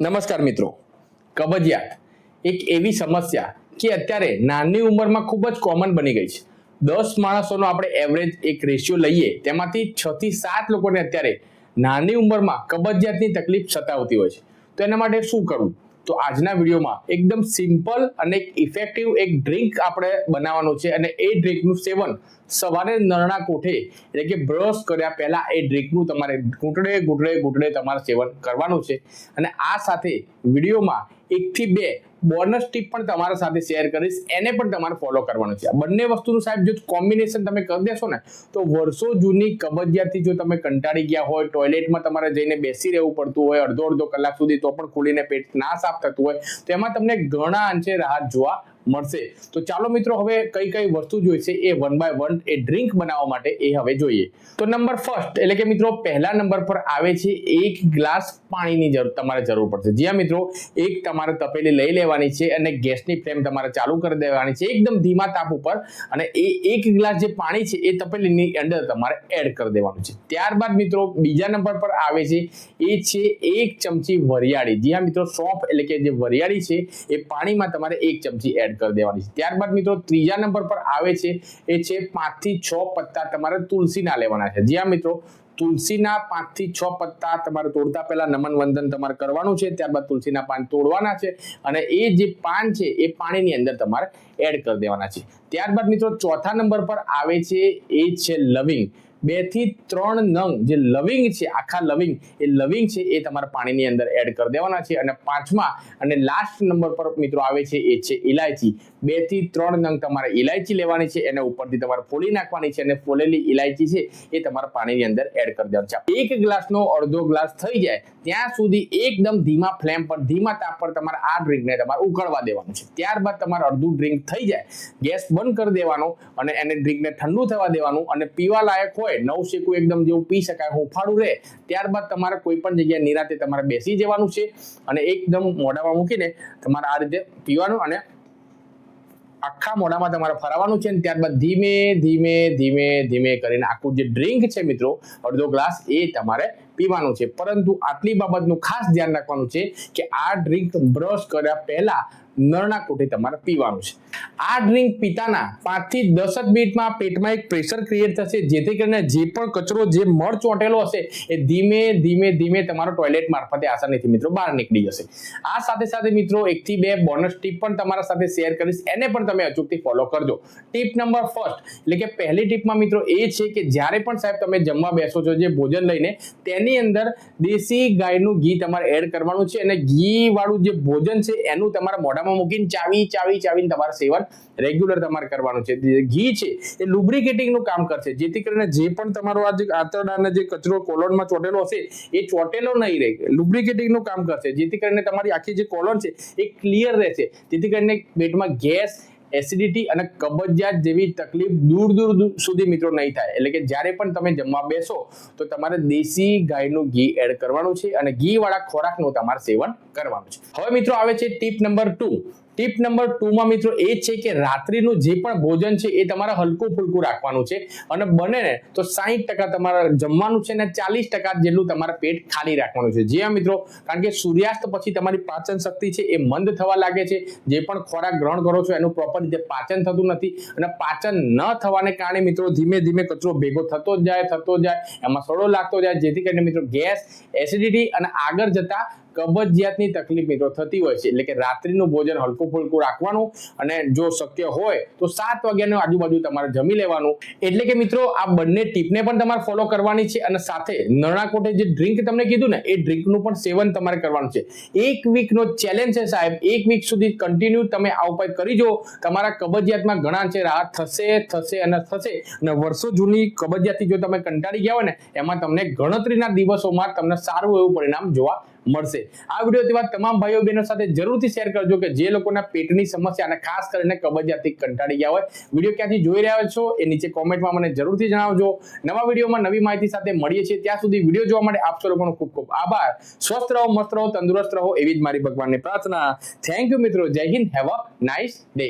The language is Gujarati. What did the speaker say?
નમસ્કાર મિત્રો. કબજિયાત. એક એવી સમસ્યા કે અત્યારે નાની ઉંમરમાં ખૂબ જ કોમન બની ગઈ છે. દસ માણસોનો આપણે એવરેજ એક રેશિયો લઈએ, તેમાંથી છ થી સાત લોકોને અત્યારે નાની ઉંમરમાં કબજિયાતની તકલીફ સતાવતી હોય છે. તો એના માટે શું કરવું? તો આજના વિડીયોમાં એકદમ સિમ્પલ અને ઇફેક્ટિવ એક ડ્રિંક આપણે બનાવવાનું છે અને એ ડ્રિંકનું સેવન સવારે નરણા કોઠે એટલે કે બ્રશ કર્યા પહેલાં એ ડ્રિંકનું તમારે ઘૂંટડે ઘૂંટડે ઘૂંટડે તમારે સેવન કરવાનું છે. અને આ સાથે વિડીયોમાં એકથી બે બોનસ ટીપ પણ તમારા સાથે શેર કરીશ. એને પણ તમારે ફોલો કરવાનું છે. આ બંને વસ્તુનું સાહેબ જો કોમ્બિનેશન તમે કરી દેશો ને, તો વર્ષો જૂની કબજિયાતથી જો તમે કંટાળી ગયા હોય ટોયલેટમાં તમારે જઈને બેસી રહેવું પડતું હોય, અડધો અડધો કલાક સુધી તો પણ ખુલીને પેટ ના સાફ થતું હોય, તો એમાં તમને ઘણા અંશે રાહત જોવા મળશે. તો ચાલો મિત્રો હવે કઈ કઈ વસ્તુ જોઈશે એ વન બાય વન એ ડ્રિંક બનાવવા માટે એ હવે જોઈએ. તો નંબર ફર્સ્ટ એટલે કે મિત્રો પહેલા નંબર પર આવે છે એક ગ્લાસ પાણીની જરૂર, તમારે જરૂર પડશે. જ્યાં મિત્રો, એક તમારે તપેલી લઈ લેવાની છે અને ગેસની ફ્લેમ તમારે ચાલુ કરી દેવાની છે. એકદમ ધીમા તાપ ઉપર અને એ એક ગ્લાસ જે પાણી છે એ તપેલીની અંદર તમારે એડ કરી દેવાનું છે. ત્યારબાદ મિત્રો બીજા નંબર પર આવે છે, એ છે એક ચમચી વરિયાળી. જ્યાં મિત્રો, સોંફ એટલે કે જે વરિયાળી છે એ પાણીમાં તમારે એક ચમચી એડ કરી દેવાની છે. ત્યારબાદ મિત્રો ત્રીજા નંબર પર આવે છે, એ છે પાંચથી છ પત્તા તમારે તુલસીના લેવાના છે. જ્યાં મિત્રો તુલસીના પાંચથી છ પત્તા તમારે તોડતા પહેલા નમન વંદન તમારે કરવાનું છે, ત્યારબાદ તુલસીના પાન તોડવાના છે અને એ જે પાન છે, એ પાણીની અંદર તમારે એડ કરી દેવાના છે. ત્યારબાદ મિત્રો ચોથા નંબર પર આવે છે, એ છે લવિંગ. બેથી ત્રણ નંગ જે લવિંગ છે, આખા લવિંગ, એ લવિંગ છે, એ તમારા પાણીની અંદર એડ કરી દેવાના છે. અને પાંચમા અને લાસ્ટ નંબર પર મિત્રો આવે છે, એ છે ઇલાયચી બેથી ત્રણ નંગ તમારે ઇલાયચી લેવાની છે, એને ઉપરથી તમારે ફોલી નાખવાની છે અને ફોલેલી ઇલાયચી છે, એ તમારા પાણીની અંદર એડ કરી દેવાનું છે. એક ગ્લાસનો અડધો ગ્લાસ થઈ જાય, ત્યાં સુધી એકદમ ધીમા ફ્લેમ પર, ધીમા તાપ પર તમારે આ ડ્રિંકને તમારે ઉકળવા દેવાનું છે. ત્યારબાદ તમારે અડધું ડ્રિંક થઈ જાય, ગેસ બંધ કરી દેવાનો અને એને ડ્રિંકને ઠંડુ થવા દેવાનું અને પીવા લાયક હોય નવ શેકું એકદમ જેવું પી શકાય હુંફાળું રહે, ત્યારબાદ તમારે કોઈ પણ જગ્યાએ નિરાતે તમારે બેસી જવાનું છે અને એકદમ મોઢામાં મૂકીને તમારે આ રીતે પીવાનું અને આખા મોઢામાં તમારે ફરાવાનું છે અને ત્યારબાદ ધીમે ધીમે ધીમે ધીમે કરીને આખું જે ડ્રિંક છે મિત્રો, અડધો ગ્લાસ એ તમારે પીવાનું છે. પરંતુ આટલી બાબતનું ખાસ ધ્યાન રાખવાનું છે કે આ ડ્રિંક બ્રશ કર્યા પહેલા નળના કોઠે તમારે પીવાનું છે. આ ડ્રિંક પીતાના પાંચથી દસ જ મિનિટમાં પેટમાં એક પ્રેશર ક્રિએટ થશે. જેથી કરીને જે પણ કચરો, જે મળ ચોંટેલો હશે, એ ધીમે ધીમે ધીમે તમારો ટોયલેટ મારફતે આસાનીથી મિત્રો બહાર નીકળી જશે. આ સાથે સાથે મિત્રો એકથી બે બોનસ ટીપ પણ તમારા સાથે શેર કરીશ. એને પણ તમે અચૂકથી ફોલો કરજો. ટીપ નંબર ફર્સ્ટ એટલે કે પહેલી ટીપમાં મિત્રો એ છે કે જ્યારે પણ સાહેબ તમે જમવા બેસો છો, જે ભોજન લઈને, તેની અંદર દેશી ગાયનું ઘી તમારે એડ કરવાનું છે અને ઘી વાળું જે ભોજન છે, એનું તમારા મોઢામાં મૂકીને ચાવી ચાવી, ચાવીને તમારે સેવન રેગ્યુલર તમારે કરવાનું છે. ઘી છે એ લુબ્રિકેટિંગનું કામ કરશે. જેથી કરીને જે પણ તમારો આ જે આંતરડાના જે કચરો કોલોનમાં ચોટેલો હશે, એ ચોટેલો નહીં રહે. લુબ્રિકેટિંગનું કામ કરશે. જેથી કરીને તમારી આખી જે કોલોન છે એ ક્લિયર રહેશે. જેથી કરીને પેટમાં ગેસ એસિડિટી અને કબજિયાત જેવી તકલીફ દૂર દૂર સુધી મિત્રો નહીં થાય. એટલે કે જ્યારે પણ તમે જમવા બેસો, તો તમારે દેશી ગાયનું ઘી એડ કરવાનું છે અને ઘી વાળા ખોરાકનું તમારે સેવન કરવાનું છે. હવે મિત્રો આવે છે tip number two tip number ટુમાં મિત્રો એ છે કે રાત્રિનું જે પણ ભોજન છે એ તમારે હલકું ફૂલકું રાખવાનું છે. અને બને ને તો સાહીઠ ટકા તમારે જમવાનું છે ને ચાલીસ ટકા જેટલું તમારે પેટ ખાલી રાખવાનું છે. જે મિત્રો. કારણ કે સૂર્યાસ્ત પછી તમારી પાચન શક્તિ છે એ મંદ થવા લાગે છે. જે પણ ખોરાક ગ્રહણ કરો છો એનું પ્રોપર રીતે પાચન થતું નથી. અને પાચન ન થવાને કારણે મિત્રો ધીમે ધીમે કચરો ભેગો થતો જ જાય, થતો જાય. એમાં સડો લાગતો જાય. જેથી કરીને મિત્રો ગેસ એસિડિટી અને આગળ જતા કબજિયાતની તકલીફ મિત્રો થતી હોય છે. એટલે કે રાત્રિનું ભોજન હલકું ફુલકું રાખવાનું અને જો શક્ય હોય તો સાત વાગ્યાની આજુબાજુ તમારે જમી લેવાનું. એટલે કે મિત્રો આ બંને ટીપને પણ તમારે ફોલો કરવાની છે અને સાથે નરણાકોટે જે ડ્રિંક તમને કીધું ને, એ ડ્રિંકનું પણ સેવન તમારે કરવાનું છે. એક વીકનો ચેલેન્જ છે સાહેબ. એક વીક સુધી કન્ટિન્યુ તમે આ ઉપાય કરી જો, તમારા કબજિયાતમાં ઘણા છે રાહત થશે થશે અને થશે. અને વર્ષો જૂની કબજિયાતથી જો તમે કંટાળી ગયા હોય ને, એમાં તમને ગણતરીના દિવસોમાં તમને સારું એવું પરિણામ જોવા મળશે. આ વીડિયો તેવા તમામ ભાઈઓ બહેનો સાથે જરૂરથી શેર કરજો કે જે લોકોના પેટની સમસ્યા અને ખાસ કરીને કબજિયાતથી કંટાળી ગયા હોય. વીડિયો ક્યાંથી જોઈ રહ્યા છો એ નીચે કોમેન્ટમાં મને જરૂરથી જણાવજો. નવા વિડીયોમાં નવી માહિતી સાથે મળીએ છીએ. ત્યાં સુધી વીડિયો જોવા માટે આપ સૌ લોકોનો ખૂબ ખૂબ આભાર. સ્વસ્થ રહો, મસ્ત રહો, તંદુરસ્ત રહો એવી જ મારી ભગવાનની પ્રાર્થના. થેન્ક યુ મિત્રો. Jai Hind. Have a nice day